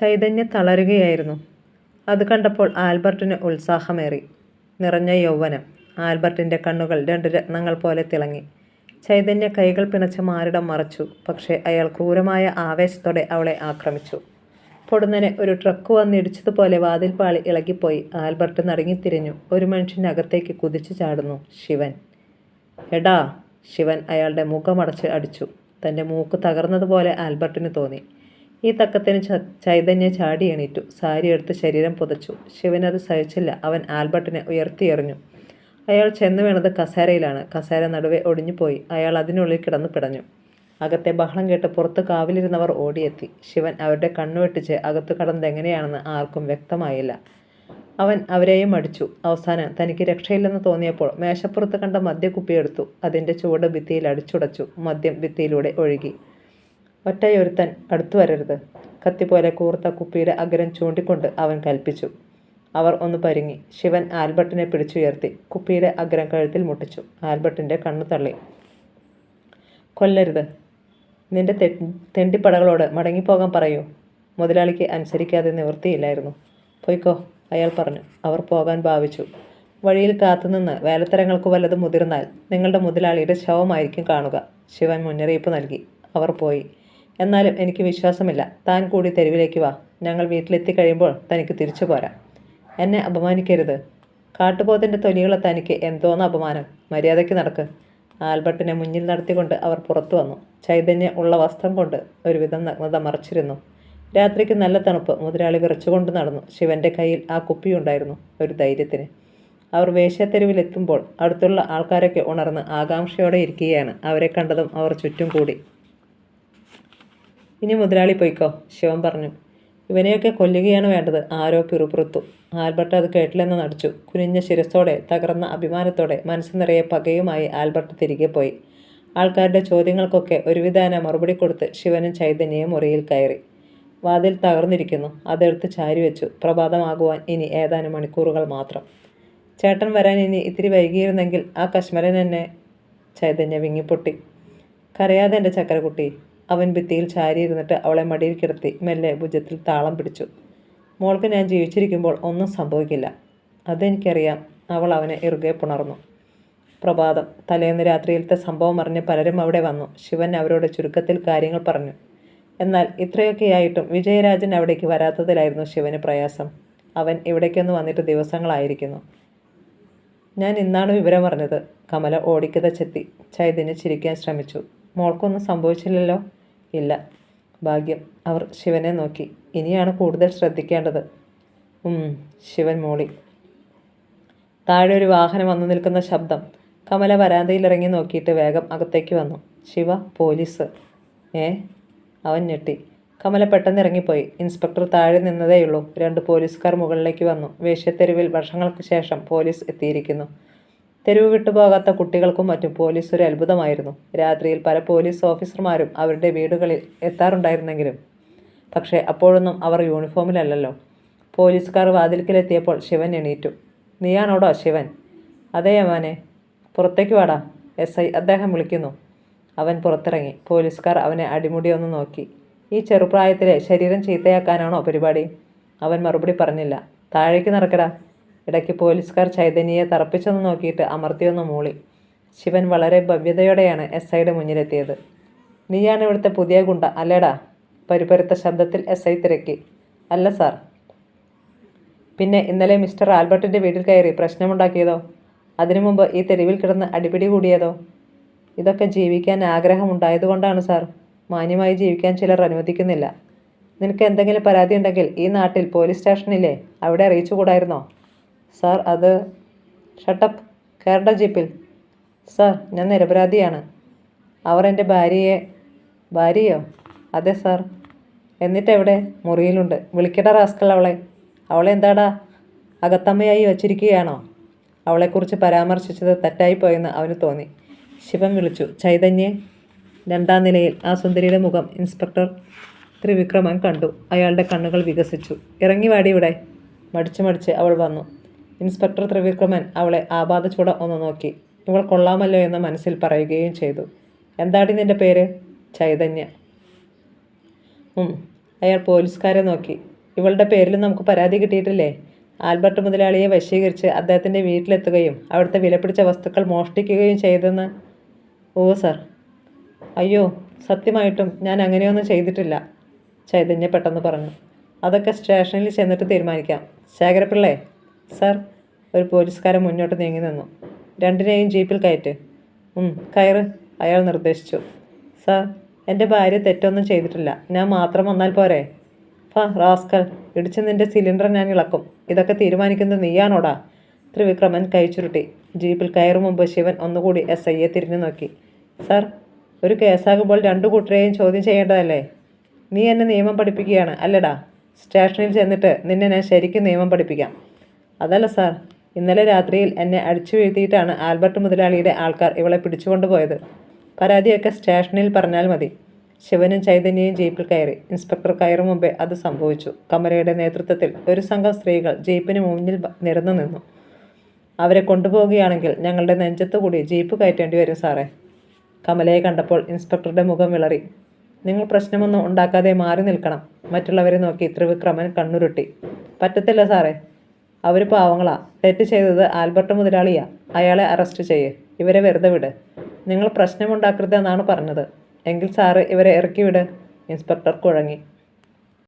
ചൈതന്യ തളരുകയായിരുന്നു. അത് കണ്ടപ്പോൾ ആൽബർട്ടിന് ഉത്സാഹമേറി. നിറഞ്ഞ യൗവനം. ആൽബർട്ടിന്റെ കണ്ണുകൾ രണ്ട് രത്നങ്ങൾ പോലെ തിളങ്ങി. ചൈതന്യ കൈകൾ പിണച്ച മാറിടം മറച്ചു. പക്ഷേ അയാൾ ക്രൂരമായ ആവേശത്തോടെ അവളെ ആക്രമിച്ചു. പൊടുന്നനെ ഒരു ട്രക്ക് വന്നിടിച്ചതുപോലെ വാതിൽപ്പാളി ഇളകിപ്പോയി. ആൽബർട്ട് നടുങ്ങിത്തിരിഞ്ഞു ഒരു മനുഷ്യന്റെ അകത്തേക്ക് കുതിച്ചു ചാടുന്നു. ശിവൻ. എടാ ശിവൻ അയാളുടെ മുഖമടച്ച് അടിച്ചു തന്റെ മൂക്ക് തകർന്നതുപോലെ ആൽബർട്ടിന് തോന്നി. ഈ തക്കത്തിന് ചൈതന്യ ചാടി എണീറ്റു. സാരി എടുത്ത് ശരീരം പുതച്ചു. ശിവനത് സഹിച്ചില്ല. അവൻ ആൽബർട്ടിനെ ഉയർത്തിയെറിഞ്ഞു. അയാൾ ചെന്ന് വീണത് കസേരയിലാണ്. കസേര നടുവെ ഒടിഞ്ഞുപോയി. അയാൾ അതിനുള്ളിൽ കിടന്നു പിടഞ്ഞു. അകത്തെ ബഹളം കേട്ട് പുറത്ത് കാവിലിരുന്നവർ ഓടിയെത്തി. ശിവൻ അവരുടെ കണ്ണുവെട്ടിച്ച് അകത്തു കടന്നെങ്ങനെയാണെന്ന് ആർക്കും വ്യക്തമായില്ല. അവൻ അവരെയും അടിച്ചു. അവസാനം തനിക്ക് രക്ഷയില്ലെന്ന് തോന്നിയപ്പോൾ മേശപ്പുറത്ത് കണ്ട മദ്യക്കുപ്പിയെടുത്തു. അതിന്റെ ചുവട് ഭിത്തിയിൽ അടിച്ചുടച്ചു. മദ്യം ഭിത്തിയിലൂടെ ഒഴുകി. ഒറ്റയൊരുത്തൻ അടുത്തു വരരുത്. കത്തിപോലെ കൂർത്ത കുപ്പിയുടെ അഗ്രം ചൂണ്ടിക്കൊണ്ട് അവൻ കൽപ്പിച്ചു. അവർ ഒന്ന് പരുങ്ങി. ശിവൻ ആൽബർട്ടിനെ പിടിച്ചുയർത്തി കുപ്പിയുടെ അഗ്രം കഴുത്തിൽ മുട്ടിച്ചു. ആൽബർട്ടിന്റെ കണ്ണു തള്ളി. കൊല്ലരുത്. നിന്റെ തെ തെണ്ടിപ്പടകളോട് മടങ്ങിപ്പോകാൻ പറയൂ. മുതലാളിക്ക് അനുസരിക്കാതെ നിവൃത്തിയില്ലായിരുന്നു. പൊയ്ക്കോ അയാൾ പറഞ്ഞു. അവർ പോകാൻ ഭാവിച്ചു. വഴിയിൽ കാത്തുനിന്ന് വേലത്തരങ്ങൾക്ക് വല്ലതും മുതിർന്നാൽ നിങ്ങളുടെ മുതലാളിയുടെ ശവമായിരിക്കും കാണുക. ശിവൻ മുന്നറിയിപ്പ് നൽകി. അവർ പോയി. എന്നാലും എനിക്ക് വിശ്വാസമില്ല. താൻ കൂടി തെരുവിലേക്ക് വാ. ഞങ്ങൾ വീട്ടിലെത്തി കഴിയുമ്പോൾ തനിക്ക് തിരിച്ചു പോരാം. എന്നെ അപമാനിക്കരുത്. കാട്ടുപോത്തിന്റെ തൊലികളെ തനിക്ക് എന്തോന്ന് അപമാനം. മര്യാദയ്ക്ക് നടക്ക്. ആൽബർട്ടിനെ മുന്നിൽ നടത്തിക്കൊണ്ട് അവർ പുറത്തു വന്നു. ചൈതന്യ ഉള്ള വസ്ത്രം കൊണ്ട് ഒരുവിധം നഗ്നത മറച്ചിരുന്നു. രാത്രിക്ക് നല്ല തണുപ്പ്. മുതലാളി വിറച്ചുകൊണ്ട് നടന്നു. ശിവന്റെ കയ്യിൽ ആ കുപ്പിയുണ്ടായിരുന്നു ഒരു ധൈര്യത്തിന്. അവർ വേശ്യാത്തെരുവിലെത്തുമ്പോൾ അടുത്തുള്ള ആൾക്കാരൊക്കെ ഉണർന്ന് ആകാംക്ഷയോടെ ഇരിക്കുകയാണ്. അവരെ കണ്ടതും അവർ ചുറ്റും കൂടി. ഇനി മുതലാളി പൊയ്ക്കോ ശിവൻ പറഞ്ഞു. ഇവനെയൊക്കെ കൊല്ലുകയാണ് വേണ്ടത് ആരോ പിറുപുറത്തു. ആൽബർട്ട് അത് കേട്ടില്ലെന്ന് നടിച്ചു. കുനിഞ്ഞ ശിരസോടെ തകർന്ന അഭിമാനത്തോടെ മനസ്സ് നിറയെ പകയുമായി ആൽബർട്ട് തിരികെ പോയി. ആൾക്കാരുടെ ചോദ്യങ്ങൾക്കൊക്കെ ഒരുവിധാന മറുപടി കൊടുത്ത് ശിവനും ചൈതന്യയും മുറിയിൽ കയറി. വാതിൽ തകർന്നിരിക്കുന്നു അതെടുത്ത് ചാരി വെച്ചു. പ്രഭാതമാകുവാൻ ഇനി ഏതാനും മണിക്കൂറുകൾ മാത്രം. ചേട്ടൻ വരാൻ ഇനി ഇത്തിരി വൈകിയിരുന്നെങ്കിൽ ആ കശ്മരൻ എന്നെ ചൈതന്യ വിങ്ങിപ്പൊട്ടി. കരയാതെ എന്റെ ചക്കരക്കുട്ടി അവൻ ഭിത്തിയിൽ ചാരിയിരുന്നിട്ട് അവളെ മടിയിൽ കിടത്തി മെല്ലെ ഭുജത്തിൽ താളം പിടിച്ചു. മോൾക്ക് ഞാൻ ജീവിച്ചിരിക്കുമ്പോൾ ഒന്നും സംഭവിക്കില്ല. അതെനിക്കറിയാം. അവൾ അവനെ ഇറുകെ പുണർന്നു. പ്രഭാതം. തലേന്ന് രാത്രിയിലത്തെ സംഭവം അറിഞ്ഞ് പലരും അവിടെ വന്നു. ശിവൻ അവരോട് ചുരുക്കത്തിൽ കാര്യങ്ങൾ പറഞ്ഞു. എന്നാൽ ഇത്രയൊക്കെയായിട്ടും വിജയരാജൻ അവിടേക്ക് വരാത്തതിലായിരുന്നു ശിവന് പ്രയാസം. അവൻ ഇവിടേക്കൊന്ന് വന്നിട്ട് ദിവസങ്ങളായിരിക്കുന്നു. ഞാൻ ഇന്നാണ് വിവരം അറിഞ്ഞത്. കമല ഓടിക്കത ചെത്തി ചൈതന്യ ചിരിക്കാൻ ശ്രമിച്ചു. മോൾക്കൊന്നും സംഭവിച്ചില്ലല്ലോ? ഇല്ല. ഭാഗ്യം. അവർ ശിവനെ നോക്കി. ഇനിയാണ് കൂടുതൽ ശ്രദ്ധിക്കേണ്ടത്. ശിവൻ മോളി. താഴെ ഒരു വാഹനം വന്നു നിൽക്കുന്ന ശബ്ദം. കമല വരാന്തയിൽ ഇറങ്ങി നോക്കിയിട്ട് വേഗം അകത്തേക്ക് വന്നു. ശിവ പോലീസ്. ഏ? അവൻ ഞെട്ടി. കമല പെട്ടെന്ന് ഇറങ്ങിപ്പോയി. ഇൻസ്പെക്ടർ താഴെ നിന്നതേയുള്ളൂ. രണ്ട് പോലീസുകാർ മുകളിലേക്ക് വന്നു. വേഷ്യത്തെരുവിൽ വർഷങ്ങൾക്ക് ശേഷം പോലീസ് എത്തിയിരിക്കുന്നു. തെരുവ് വിട്ടുപോകാത്ത കുട്ടികൾക്കും മറ്റും പോലീസ് ഒരു അത്ഭുതമായിരുന്നു. രാത്രിയിൽ പല പോലീസ് ഓഫീസർമാരും അവരുടെ വീടുകളിൽ എത്താറുണ്ടായിരുന്നെങ്കിലും. പക്ഷേ അപ്പോഴൊന്നും അവർ യൂണിഫോമിലല്ലല്ലോ. പോലീസുകാർ വാതിൽക്കിലെത്തിയപ്പോൾ ശിവൻ എണീറ്റു. നീയാണോടോ ശിവൻ? അതേ അമ്മാനെ പുറത്തേക്ക് വാടാ. എസ് ഐ അദ്ദേഹം വിളിക്കുന്നു. അവൻ പുറത്തിറങ്ങി. പോലീസുകാർ അവനെ അടിമുടി ഒന്ന് നോക്കി. ഈ ചെറുപ്രായത്തിലെ ശരീരം ചീത്തയാക്കാനാണോ പരിപാടി? അവൻ മറുപടി പറഞ്ഞില്ല. താഴേക്ക് നടക്കടാ. ഇടയ്ക്ക് പോലീസുകാർ ചൈതന്യയെ തറപ്പിച്ചൊന്ന് നോക്കിയിട്ട് അമർത്തിയൊന്ന് മൂളി. ശിവൻ വളരെ ഭവ്യതയോടെയാണ് എസ് ഐയുടെ മുന്നിലെത്തിയത്. നീയാണ് ഇവിടുത്തെ പുതിയ ഗുണ്ട അല്ലേടാ? പരിപരുത്ത ശബ്ദത്തിൽ എസ് ഐ തിരക്കി. അല്ല സാർ. പിന്നെ ഇന്നലെ മിസ്റ്റർ ആൽബർട്ടിന്റെ വീട്ടിൽ കയറി പ്രശ്നമുണ്ടാക്കിയതോ? അതിനു മുമ്പ് ഈ തെരുവിൽ കിടന്ന് അടിപിടി കൂടിയതോ? ഇതൊക്കെ ജീവിക്കാൻ ആഗ്രഹമുണ്ടായതുകൊണ്ടാണ് സാർ. മാന്യമായി ജീവിക്കാൻ ചിലർ അനുവദിക്കുന്നില്ല. നിനക്ക് എന്തെങ്കിലും പരാതി ഉണ്ടെങ്കിൽ ഈ നാട്ടിൽ പോലീസ് സ്റ്റേഷനില്ലേ? അവിടെ അറിയിച്ചുകൂടായിരുന്നോ? സാർ അത് ഷട്ടപ്പ് കയറണ്ട ജീപ്പിൽ. സാർ ഞാൻ നിരപരാധിയാണ്. അവർ എന്റെ ഭാര്യയെ ഭാര്യയോ? അതെ സാർ. എന്നിട്ട് എവിടെ? മുറിയിലുണ്ട്. വിളിക്കട റാസ്കൾ അവളെ. അവളെ എന്താടാ? അകത്തമ്മയായി വച്ചിരിക്കുകയാണോ? അവളെക്കുറിച്ച് പരാമർശിച്ചത് തെറ്റായിപ്പോയെന്ന് അവന് തോന്നി. ശിവൻ വിളിച്ചു. ചൈതന്യെ രണ്ടാം നിലയിൽ ആ സുന്ദരിയുടെ മുഖം ഇൻസ്പെക്ടർ ത്രിവിക്രമൻ കണ്ടു. അയാളുടെ കണ്ണുകൾ വികസിച്ചു. ഇറങ്ങി വാടി ഇവിടെ. മടിച്ചു മടിച്ച് അവൾ വന്നു. ഇൻസ്പെക്ടർ ത്രിവിക്രമൻ അവളെ ആപാദചൂട ഒന്ന് നോക്കി. ഇവൾ കൊള്ളാമല്ലോ എന്ന് മനസ്സിൽ പറയുകയും ചെയ്തു. എന്താടി നിന്റെ പേര്? ചൈതന്യ. അയാൾ പോലീസുകാരെ നോക്കി. ഇവളുടെ പേരിൽ നമുക്ക് പരാതി കിട്ടിയിട്ടില്ലേ? ആൽബർട്ട് മുതലാളിയെ വശീകരിച്ച് അദ്ദേഹത്തിന്റെ വീട്ടിലെത്തുകയും അവിടുത്തെ വിലപിടിച്ച വസ്തുക്കൾ മോഷ്ടിക്കുകയും ചെയ്തെന്ന്. ഓ സർ. അയ്യോ സത്യമായിട്ടും ഞാൻ അങ്ങനെയൊന്നും ചെയ്തിട്ടില്ല ചൈതന്യ പെട്ടെന്ന് പറഞ്ഞു. അതൊക്കെ സ്റ്റേഷനിൽ ചെന്നിട്ട് തീരുമാനിക്കാം. ശേഖരപ്പിള്ളേ സർ ഒരു പോലീസുകാരൻ മുന്നോട്ട് നീങ്ങി നിന്നു. രണ്ടിനെയും ജീപ്പിൽ കയറ്റ്. കയറ് അയാൾ നിർദ്ദേശിച്ചു. സാർ എന്റെ ഭാര്യ തെറ്റൊന്നും ചെയ്തിട്ടില്ല. ഞാൻ മാത്രം വന്നാൽ പോരെ? ഫ റാസ്കൽ ഇടിച്ച് നിന്റെ സിലിണ്ടർ ഞാൻ ഇളക്കും. ഇതൊക്കെ തീരുമാനിക്കുന്നത് നീയാണോടാ? ത്രിവിക്രമൻ കൈ ചുരുട്ടി. ജീപ്പിൽ കയറും മുമ്പ് ശിവൻ ഒന്നുകൂടി എസ് ഐയെ തിരിഞ്ഞു നോക്കി. സാർ ഒരു കേസാകുമ്പോൾ രണ്ടു കൂട്ടരെയും ചോദ്യം ചെയ്യേണ്ടതല്ലേ? നീ എന്നെ നിയമം പഠിപ്പിക്കുകയാണ് അല്ലടാ. സ്റ്റേഷനിൽ ചെന്നിട്ട് നിന്നെ ഞാൻ ശരിക്കും നിയമം പഠിപ്പിക്കാം. അതല്ല സാർ. ഇന്നലെ രാത്രിയിൽ എന്നെ അടിച്ചു വീഴ്ത്തിയിട്ടാണ് ആൽബർട്ട് മുതലാളിയുടെ ആൾക്കാർ ഇവളെ പിടിച്ചുകൊണ്ടുപോയത് പരാതിയൊക്കെ സ്റ്റേഷനിൽ പറഞ്ഞാൽ മതി. ശിവനും ചൈതന്യയും ജീപ്പിൽ കയറി. ഇൻസ്പെക്ടർ കയറും മുമ്പേ അത് സംഭവിച്ചു. കമലയുടെ നേതൃത്വത്തിൽ ഒരു സംഘം സ്ത്രീകൾ ജീപ്പിന് മുന്നിൽ നിരന്നു നിന്നു. അവരെ കൊണ്ടുപോവുകയാണെങ്കിൽ ഞങ്ങളുടെ നെഞ്ചത്തുകൂടി ജീപ്പ് കയറ്റേണ്ടി വരും സാറേ. കമലയെ കണ്ടപ്പോൾ ഇൻസ്പെക്ടറുടെ മുഖം വിളറി. നിങ്ങൾ പ്രശ്നമൊന്നും ഉണ്ടാക്കാതെ മാറി നിൽക്കണം. മറ്റുള്ളവരെ നോക്കി ത്രിവിക്രമൻ കണ്ണുരുട്ടി. പറ്റത്തില്ല സാറേ. അവർ പാവങ്ങളാ. തെറ്റ് ചെയ്തത് ആൽബർട്ട് മുതലാളിയാ. അയാളെ അറസ്റ്റ് ചെയ്യ്. ഇവരെ വെറുതെ വിട്. നിങ്ങൾ പ്രശ്നമുണ്ടാക്കരുതെന്നാണ് പറഞ്ഞത്. എങ്കിൽ സാറ് ഇവരെ ഇറക്കി വിട്. ഇൻസ്പെക്ടർ കുഴങ്ങി.